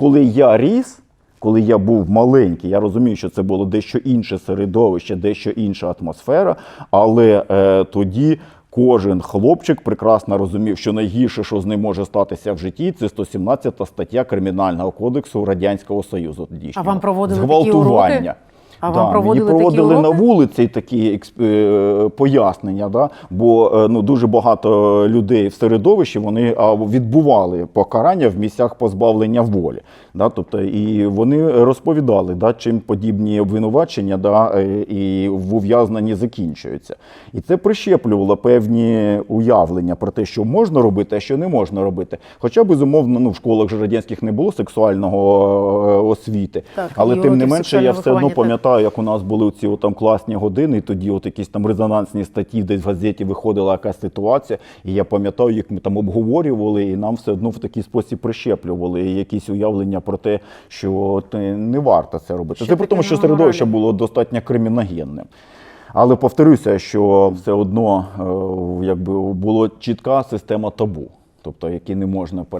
коли я ріс, коли я був маленький, я розумію, що це було дещо інше середовище, дещо інша атмосфера, але е, тоді. Кожен хлопчик прекрасно розумів, що найгірше, що з ним може статися в житті, це 117 стаття Кримінального кодексу Радянського Союзу. Тодішнього. А вам проводили такі уроки? А вам проводили мені такі на вулиці такі експ- е, пояснення, да? бо е, ну, дуже багато людей в середовищі вони відбували покарання в місцях позбавлення волі. Да? Тобто, і вони розповідали, да, чим подібні обвинувачення да, е, і в ув'язненні закінчуються. І це прищеплювало певні уявлення про те, що можна робити, а що не можна робити. Хоча, безумовно, ну, в школах же радянських не було сексуального освіти, Так, але тим не менше я все одно так. Пам'ятаю, як у нас були ці там класні години, і тоді от якісь там резонансні статті, десь в газеті виходила якась ситуація. І я пам'ятаю, як ми там обговорювали, і нам все одно в такий спосіб прищеплювали якісь уявлення про те, що е, не варто це робити. Це при тому, що середовище було достатньо криміногенним. Але повторюся, що все одно е, якби була чітка система табу, тобто які не можна пере.